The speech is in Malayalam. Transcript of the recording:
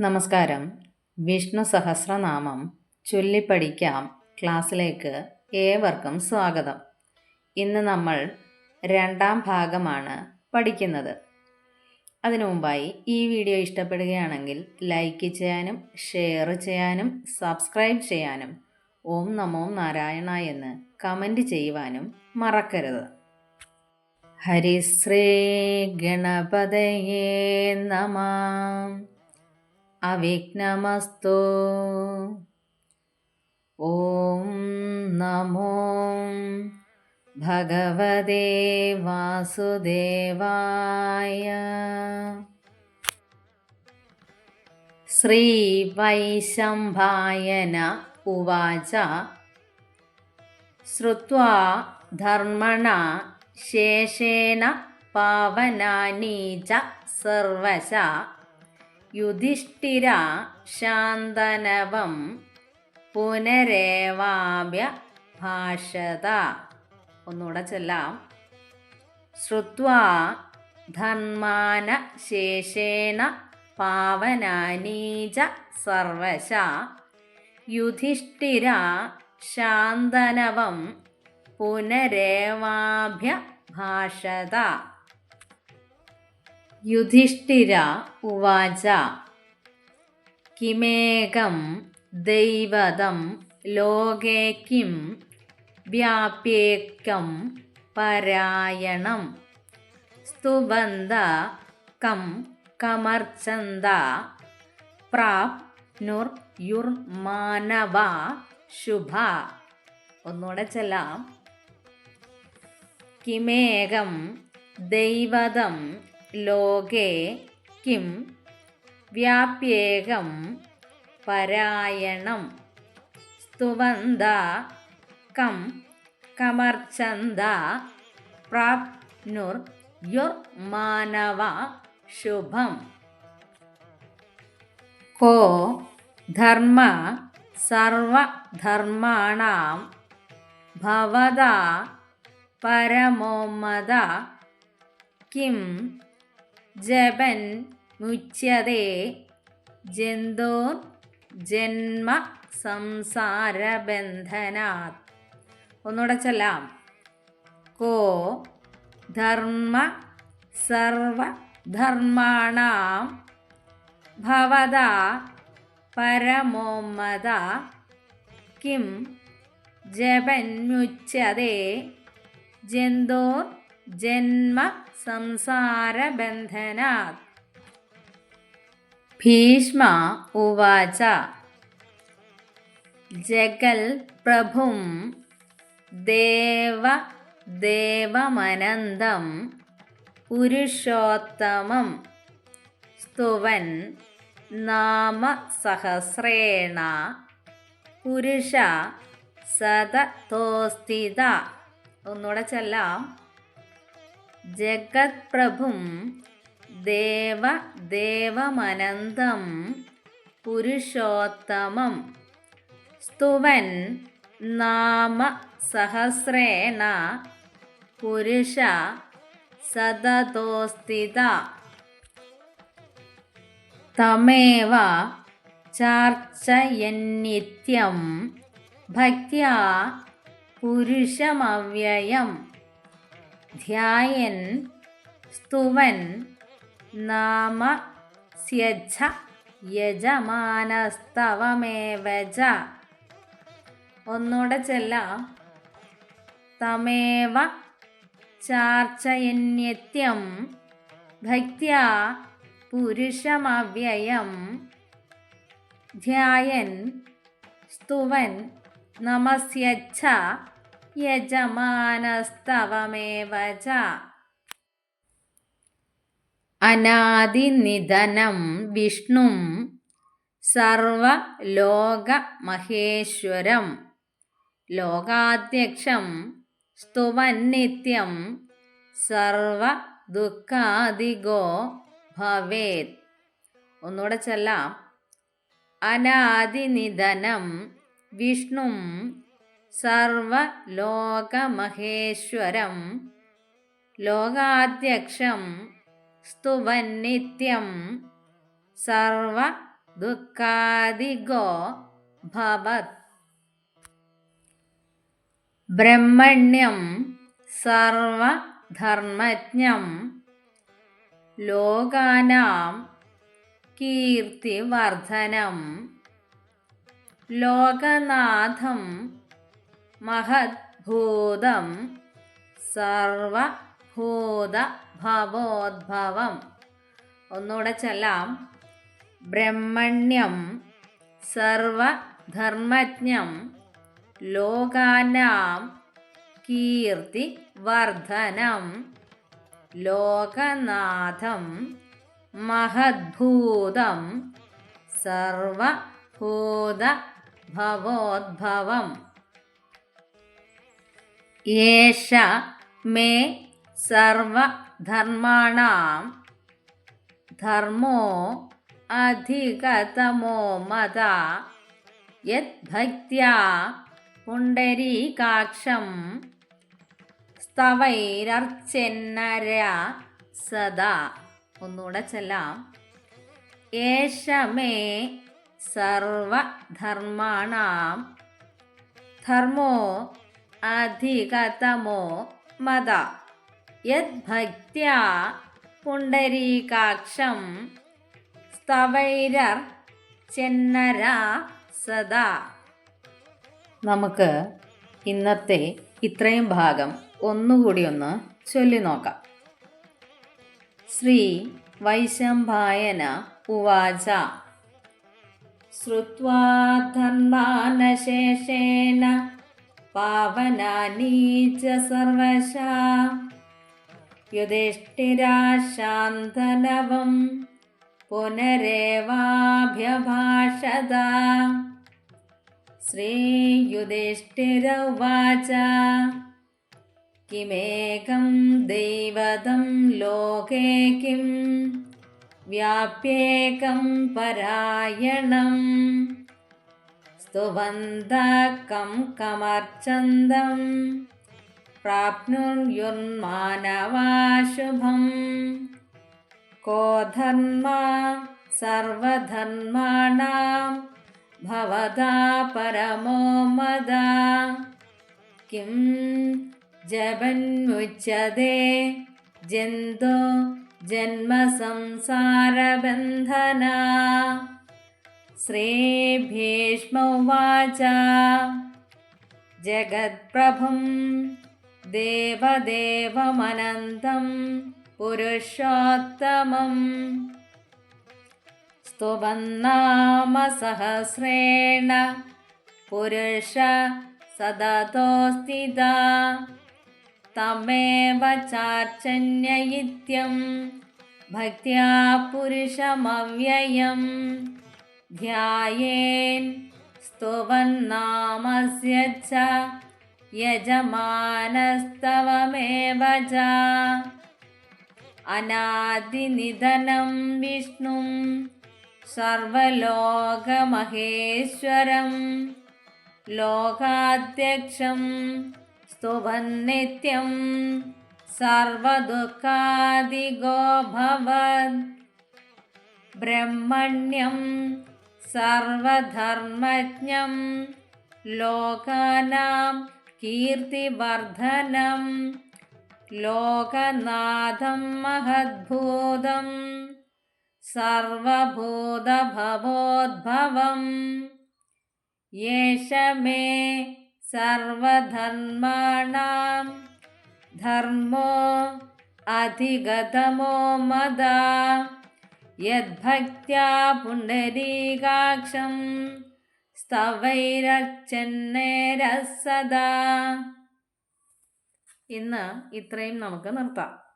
നമസ്കാരം. വിഷ്ണു സഹസ്രനാമം ചൊല്ലിപ്പഠിക്കാം ക്ലാസ്സിലേക്ക് ഏവർക്കും സ്വാഗതം. ഇന്ന് നമ്മൾ രണ്ടാം ഭാഗമാണ് പഠിക്കുന്നത്. അതിനു മുമ്പായി ഈ വീഡിയോ ഇഷ്ടപ്പെടുകയാണെങ്കിൽ ലൈക്ക് ചെയ്യാനും ഷെയർ ചെയ്യാനും സബ്സ്ക്രൈബ് ചെയ്യാനും ഓം നമോ നാരായണ എന്ന് കമന്റ് ചെയ്യുവാനും മറക്കരുത്. ഹരിശ്രീ ഗണപതയേ നമാം. अविघ्नमस्तु। ॐ नमो भगवदेवासुदेवाय श्रीवैशम्भायन उवाच। श्रुत्वा धर्मणा शेषेण पावनानि च सर्वशा। യുധിഷ്ഠിര ശാന്തനവം പുനരേവാഭ്യ ഭാഷത. ഒന്നുകൂടെ ചെല്ലാം. ശ്രുത്വാ ധന്മാന ശേഷേണ പാവനാനീച സർവശ. യുധിഷ്ഠിര ശാന്തനവം പുനരേവാഭ്യ ഭാഷത. യുധിഷ്ഠിര ഉവാച. കിമേകം ദൈവതം ലോകേ കിം വ്യാപ്യേക്കം പരായണം. സ്തുബന്ധ കം കമർച്ചന്ത പ്രാപ്നുർ യുർമാനവ ശുഭ. ഒന്നുകൂടെ ചെല്ലാം. കിമേകം ദൈവതം ലോകേ കിം വ്യാപ്യേകം പരായണം. സ്തുവന്ത കം കമർച്ചന്ത പ്രാപ്നുർ യുർ മാനവ ശുഭം. കോ ധർമ്മ സർവധർമാണാം ഭവത പരമോമത കിം ജപൻ മുച്യതേ ജന്തോ ജന്മ സംസാരബന്ധനാത് ഒന്നുകൂടെ ചൊല്ലാം. കോ ധർമ്മ സർവധർമാണാം ഭവത പരമോമത കിം ജപന്മുച്യതേ ജന്തോ ജന്മ സംസാര സംസാരബന്ധനാത് ഭീഷ്മ ഉവാച. ജഗൽ പ്രഭും ദേവ ദേവമനന്തം പുരുഷോത്തമം സ്തുവൻ നാമ സഹസ്രേണ പുരുഷ സതതോസ്ഥിത ഒന്നുകൂടെ ചെല്ലാം. ജഗത് ദേവദേവമനന്തം ദേവ ദേവമനന്തം പുരുഷോത്തമം. സ്തുവൻ നാമ സഹസ്രേണ പുരുഷ സതതോസ്ഥിത തമേവ ചാർച്ചയന്നിത്യം ഭക്ത്യാ പുരുഷമവ്യയം. ധ്യായൻ സ്തുവൻ നാമ സ്യച്ഛ യജമാനസ്തവമേവ ച ഒന്നുകൂടെ ചെല്ലാം. തമേവ ചാർച്ചയന്യത്യം ഭക്ത്യാ പുരുഷമവ്യയം. ധ്യായൻ സ്തുവൻ നമസ്യച്ഛ യജമാനസ്തവമേവ ച. അനാദിനിധനം വിഷ്ണും സർവലോകമഹേശ്വരം. ലോകാധ്യക്ഷം സ്തുവന്നിത്യം സർവദുഃഖാദിഗോ ഭവേത്. ഒന്നുകൂടെ ചെല്ലാം. അനാദിനിധനം വിഷ്ണും സർവലോകമഹേശ്വരം ലോകാധ്യക്ഷം സ്തുവന്നിത്യം സർവ ദുഃഖാദിഗോ ഭവത്. ബ്രഹ്മണ്യം സർവധർമ്മജ്ഞം ലോകാനാം കീർത്തിവർദ്ധനം ലോകനാഥം മഹദ്ഭൂതം സർവഭൂതഭവോദ്ഭവം. ഒന്നുകൂടെ ചെല്ലാം. ബ്രഹ്മണ്യം സർവധർമ്മജ്ഞം ലോകാനാം കീർത്തി വർധനം ലോകനാഥം മഹദ്ഭൂതം സർവഭൂതഭവോദ്ഭവം. യേഷ മേ സർവധർമാണാം. ധർമ്മോ അധികതമോ മത. യദ്ഭക്ത്യാ പുണ്ടരീകാക്ഷം സ്തവൈരർച്ചെന്നര സദാ. ഒന്നുകൂടെ ചെല്ലാം. ഏഷ മേ സർവധർമാണാം. ധർമ്മോ അധികതമോ മത യദ്ഭക്ത്യാ പുണ്ടരീകാക്ഷം സ്തവൈരർ ചെന്നര സദാ നമുക്ക് ഇന്നത്തെ ഇത്രയും ഭാഗം ഒന്നുകൂടി ഒന്ന് ചൊല്ലി നോക്കാം. ശ്രീ വൈശംഭായന ഉവാച. ശ്രുവാ ധർമാനശേഷേണ പാവനാനി ച സർവശാ യുധിഷ്ഠിരാശാന്തനവം പുനരേവാഭ്യഭാഷത ശ്രീയുധിഷ്ഠിര ഉവാച കിമേകം ദൈവതം ലോകേ കിം വ്യാപ്യേകം പരായണം स्तुवन्तकं कमर्चन्दं प्राप्नुर्युन्मानवाशुभं को धर्मा सर्वधर्माणां भवदा परमो मदा। किं जपन्मुच्यते जन्तो जन्मसंसारबन्धना श्रीभीष्म उवाच। जगत्प्रभुं देवदेवमनन्तं पुरुषोत्तमं। स्तुवन्नामसहस्रेण पुरुष सदतोस्थिदा तमेव चार्चनैत्यं भक्त्या पुरुषमव्ययम्। ധ്യായേൻ സ്തുവന്നാമസ്യ च यजमानस्तवमेव ച. അനാദിനിധനം विष्णुं സർവലോകമഹേശ്വരം. ലോകാധ്യക്ഷം സ്തുവന്നിത്യം സർവദുഃഖാദിഗോ ഭവത് ബ്രഹ്മണ്യം സർവധർമ്മജ്ഞം. ലോകാനാം കീർത്തിവർദ്ധനം. ലോകനാഥം മഹദ്ഭൂതം. സർവഭൂതഭവോദ്ഭവം. യേശ മേ സർവധർമാണാം. ധർമ്മോ അധിഗതമോ മദ. യദ്ഭക്ത്യാ പുണ്ടരീകാക്ഷം സ്തവൈരച്ചന്നേരസദാ ഇന്ന് ഇത്രയും നമുക്ക് നിർത്താം.